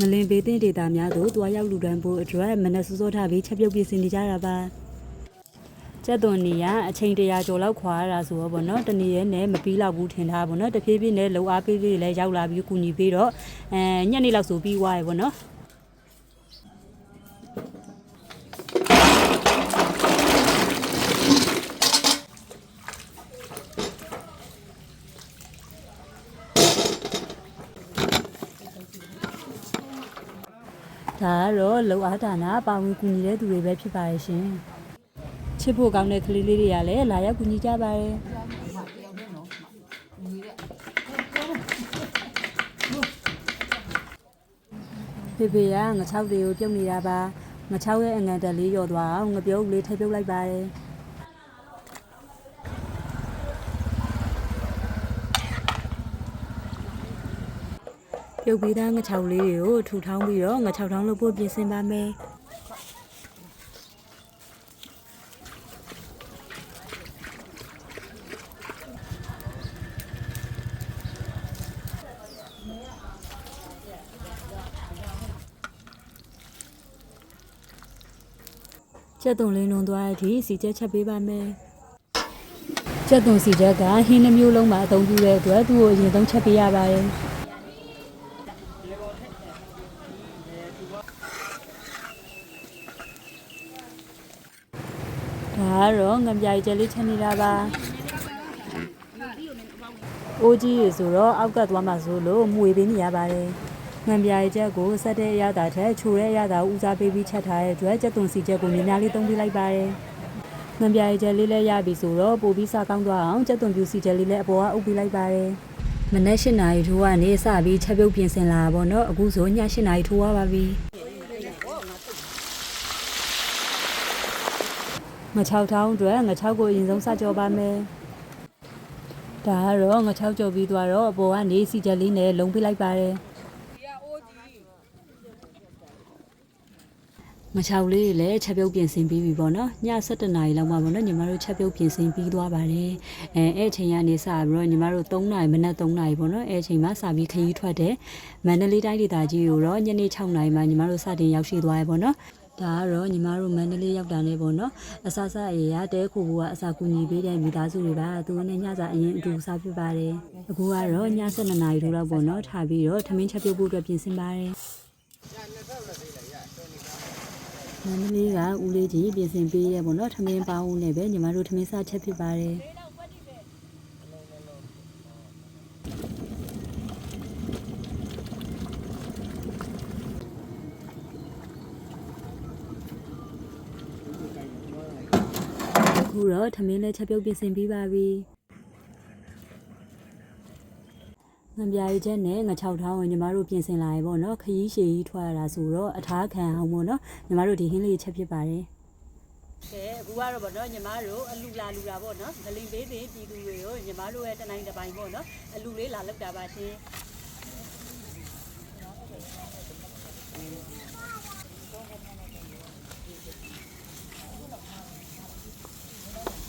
ငလင်ဘေးတင်ဒေတာများသို့တွားရောက်လူတန်းဖို့အတွက်မနက်စောစောထပြီးချက်ပြုတ်ပြင်ဆင်နေကြတာပါကျက်သွန်နေရအချိန်တရာကျော်လောက်ခွာရတာဆိုတော့ဗောနော်တနေ့ရဲနဲ့မပြီးတော့ဘူးထင်တာဗောနော်တဖြည်းဖြည်းနဲ့လှုပ်အားပေးလေးတွေလည်းရောက်လာပြီးကူညီပြီးတော့အဲညက်နေလောက်ဆိုပြီးွားရဗောနော် ဒါကတော့လှုပ်အားဒါနာပါဝင်ကူညီတဲ့သူတွေပဲဖြစ်ပါရဲ့ရှင်ချစ်ဖို့ကောင်းတဲ့ကလေးလေးတွေကလည်းလာရောက်ကူညီကြပါတယ်ဖေဖေကငချောက်တွေကိုပြုတ်နေတာပါငချောက်ရဲ့အငန်တက်လေးရော်သွားအောင်ငပြုတ်လေးထည့်ပြုတ်လိုက်ပါတယ် ပြုတ်ပြီးသားငချောက်လေးတွေကိုထူထောင်းပြီးတော့ငချောက်ထောင်းလို့ပို့ပြင်ဆင်ပါမယ်ချက်သွန်လေးနုံသွားတဲ့အထိစီချက်ချက်ပေးပါမယ်ချက်သွန်စီချက်ကဟင်းနှမျိုးလုံးမှာအသုံးပြုတဲ့အတွက်သူ့ကိုအရင်ဆုံးချက်ပေးရပါတယ် ဒါကတော့ငံပြိုင်ကျက်လေးချက်နေတာပါအိုးကြီးရေဆိုတော့အောက်ကသွားမှဆိုလို့မှုေးပေးနေရပါတယ်ငံပြိုင်ချက်ကိုဆက်တဲ့အရသာထက်ချိုတဲ့အရသာကိုဦးစားပေးပြီးချက်ထားတဲ့အတွက်ကျက်သွန်စီချက်ကိုများများလေးသုံးပေးလိုက်ပါတယ်ငံပြိုင်ချက်လေးလည်းရပြီဆိုတော့ပို့ပြီးစားကောင်းသွားအောင်ကျက်သွန်ပြူစီချက်လေးလည်းအပေါ်ကအုပ်ပေးလိုက်ပါတယ်မနက်၈နာရီထိုးကနေစပြီးချက်ပြုတ်ပြင်ဆင်လာတာပေါ့နော်အခုဆိုည၈နာရီထိုးရပါပြီ ငချောက်ထောင်းအတွက်ငချောက်ကိုအရင်ဆုံးစကြောပါမယ်။ဒါကတော့ငချောက်ကြော်ပြီးသွားတော့အပေါ်ကနေစီချက်လေးနဲ့လုံပြလိုက်ပါတယ်။ငချောက်လေးတွေလည်းချက်ပြုတ်ပြင်ဆင်ပြီးပြီပေါ့နော်။ည7:00နာရီလောက်မှပေါ့နော်ညီမတို့ချက်ပြုတ်ပြင်ဆင်ပြီးသွားပါတယ်။အဲအဲ့အချိန်ကနေစပြီးတော့ညီမတို့3နာရီမနက်3နာရီပေါ့နော်။အဲ့အချိန်မှာစပြီးခရီးထွက်တယ်။မန္တလေးတိုင်းဒေသကြီးကိုတော့ညနေ6နာရီမှညီမတို့စတင်ရောက်ရှိသွားရပေါ့နော်။ ဒါကတော့ညီမတို့မန္တလေးရောက်တာနဲ့ပေါ့နော်အဆဆအရေရတဲခုကအစာကူညီပေးတဲ့မိသားစုတွေပါသူနဲ့ညစာအရင်အတူစားဖြစ်ပါတယ်အခုကတော့ည7နာရီထိုးတော့ပေါ့နော်ထားပြီးတော့ထမင်းချက်ပြုတ်ဖို့အတွက်ပြင်ဆင်ပါတယ်မန္တလေးကဦးလေးကြီးပြင်ဆင်ပေးရဲပေါ့နော်ထမင်းပေါင်းနဲ့ပဲညီမတို့ထမင်းစားချက်ဖြစ်ပါတယ် အခုတော့ထမင်းလည်းချက်ပြုတ်ပြင်ဆင်ပြီးပါပြီငပြားရီချက်နဲ့ငချောက်ထောင်းဝင်ညီမတို့ပြင်ဆင်လာရေပေါ့နော်ခရီးရှည်ကြီးထွက်ရတာဆိုတော့အထားခံအောင်ပေါ့နော်ညီမတို့ဒီဟင်းလေးချက်ဖြစ်ပါတယ်ကဲအခုကတော့ဗောနော်ညီမတို့အလူလာလူတာဗောနော်ဂလင်ပေးတင်ပြည်သူတွေကိုညီမတို့ရဲ့တနိုင်တစ်ပိုင်းဗောနော်အလူလေးလာလောက်တာပါရှင်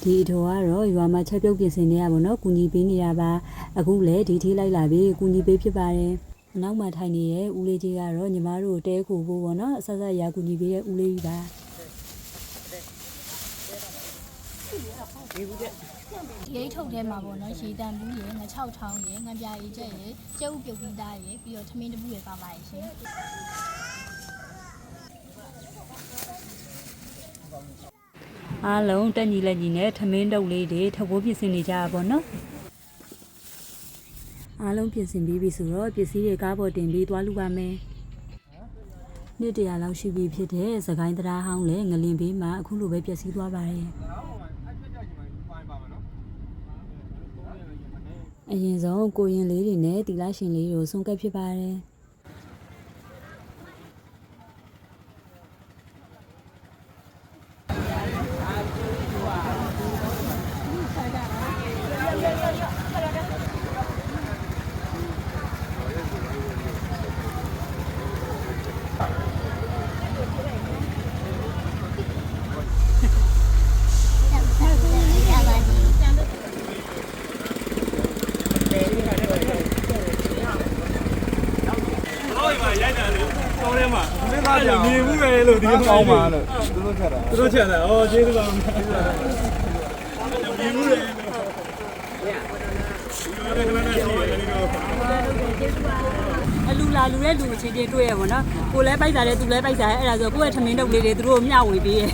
ဒီအထောကတော့ရွာမှာချက်ပြုတ်ပြင်ဆင်နေရပါတော့။ကူညီပေးနေရပါ။အခုလည်းဒီထိလိုက်လာပြီ။ကူညီပေးဖြစ်ပါတယ်။အနောက်မှာထိုင်နေတဲ့ဦးလေးကြီးကတော့ညီမတို့တဲခိုဖို့ပေါ့နော်။အဆက်ဆက်ရာကူညီပေးတဲ့ဦးလေးကြီးပါ။ဒီအိတ်ထုတ်ထဲမှာပေါ့နော်ရေတံဘူးရယ်ငချောက်ထောင်းရယ်ငံပြာရည်ချက်ရယ်ကျုပ်ပြုတ်ပြီးသားရယ်ပြီးတော့ထမင်းတပူရယ်ပါပါရရှင် အားလုံးတက်ညီလက်ညီနဲ့ထမင်းတုပ်လေးတွေထပ်ဖို့ပြင်ဆင်နေကြတာပေါ့နော်အားလုံးပြင်ဆင်ပြီးပြီဆိုတော့ပစ္စည်းတွေကားပေါ်တင်ပြီးသွားလူပါမယ်နေ့တရာလောက်ရှိပြီဖြစ်တဲ့သခိုင်းတရားဟောင်းလည်းငလင်ဘေးမှာအခုလိုပဲပျက်စီးသွားပါတယ်အရင်ဆုံးကိုရင်လေးတွေနဲ့တီလာရှင်လေးတို့ဆုံးကပ်ဖြစ်ပါတယ် လို့ဒီကောင်းပါလို့သူတို့ချက်တာသူတို့ချက်တာဩကျေးဇူးပါကျေးဇူးပါဒီမှုတွေအလူလာလူတဲ့လူအချင်းချင်းတွေ့ရပါတော့ကိုလည်းပိုက်တာတယ်သူလည်းပိုက်တာတယ်အဲ့ဒါဆိုကိုယ့်ရဲ့ထမင်းတုပ်လေးတွေသူတို့မျှဝေပေးရဲ့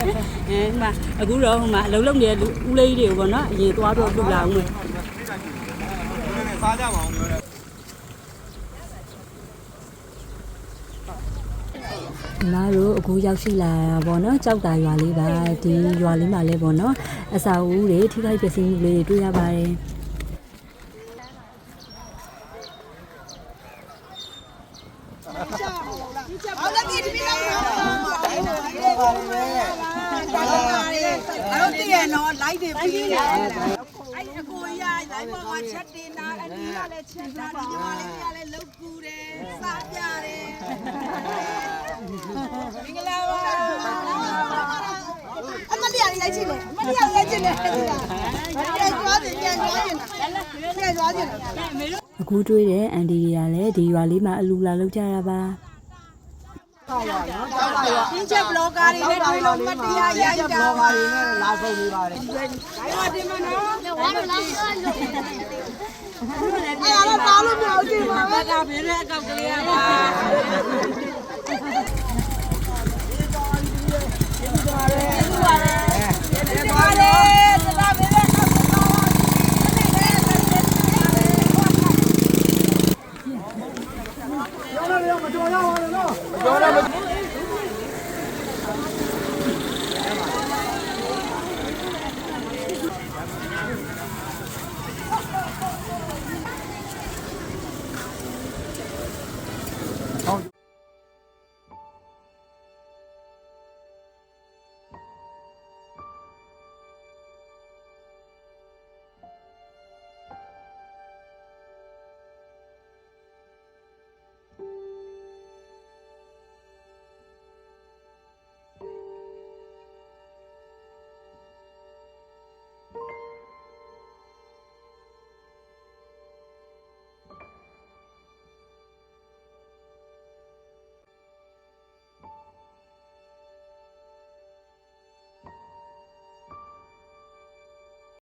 အဲဒီမှာအခုတော့ဟိုမှာအလုံးလုံးနေတဲ့လူဦးလေးတွေကိုပေါ့နော်အရင်သွားတော့လူလာအောင်မယ်စားကြပါအောင်ပြောတယ် ညီမတို့အခုရောက်ရှိလာတာပေါ့နော်ကြောက်တာရွာလေးပါဒီရွာလေးမှာလည်းပေါ့နော်အစာအုပ်တွေထိခိုက်ပျက်စီးမှုလေးတွေတွေ့ရပါတယ်အဲ့တော့တည်ရနော် live တွေပြီးတယ် ကိုရလိုက်ပေါ်မှာချက်တင်တာအနီးကလည်းချက်တာဒီမှာလည်းကလည်းလုတ်ကူတယ်စားပြတယ်မင်္ဂလာပါအမလေးလိုက်ချင်တယ်အမလေးလိုက်ချင်တယ်ပြန်ကြွားတယ်ပြန်ကြွားတယ်ပြန်ကြွားတယ်အခုတွေ့တဲ့အန်ဒီတွေကလည်းဒီရွာလေးမှာအလူလာလောက်ကြတာပါ ဒီချက်ဘလော့ကာတွေနဲ့တွေ့လို့မတရားရိုက်တာပါလာဆုံးနေပါတယ်ဒီမှာဒီမှာနော်ဝါလို့လာဆိုလို့အဲ့ဒါတော့ပါလို့မဟုတ်ဘူးပါဘက်ကဘယ်နဲ့အကောက်ကလေးရပါပါတယ်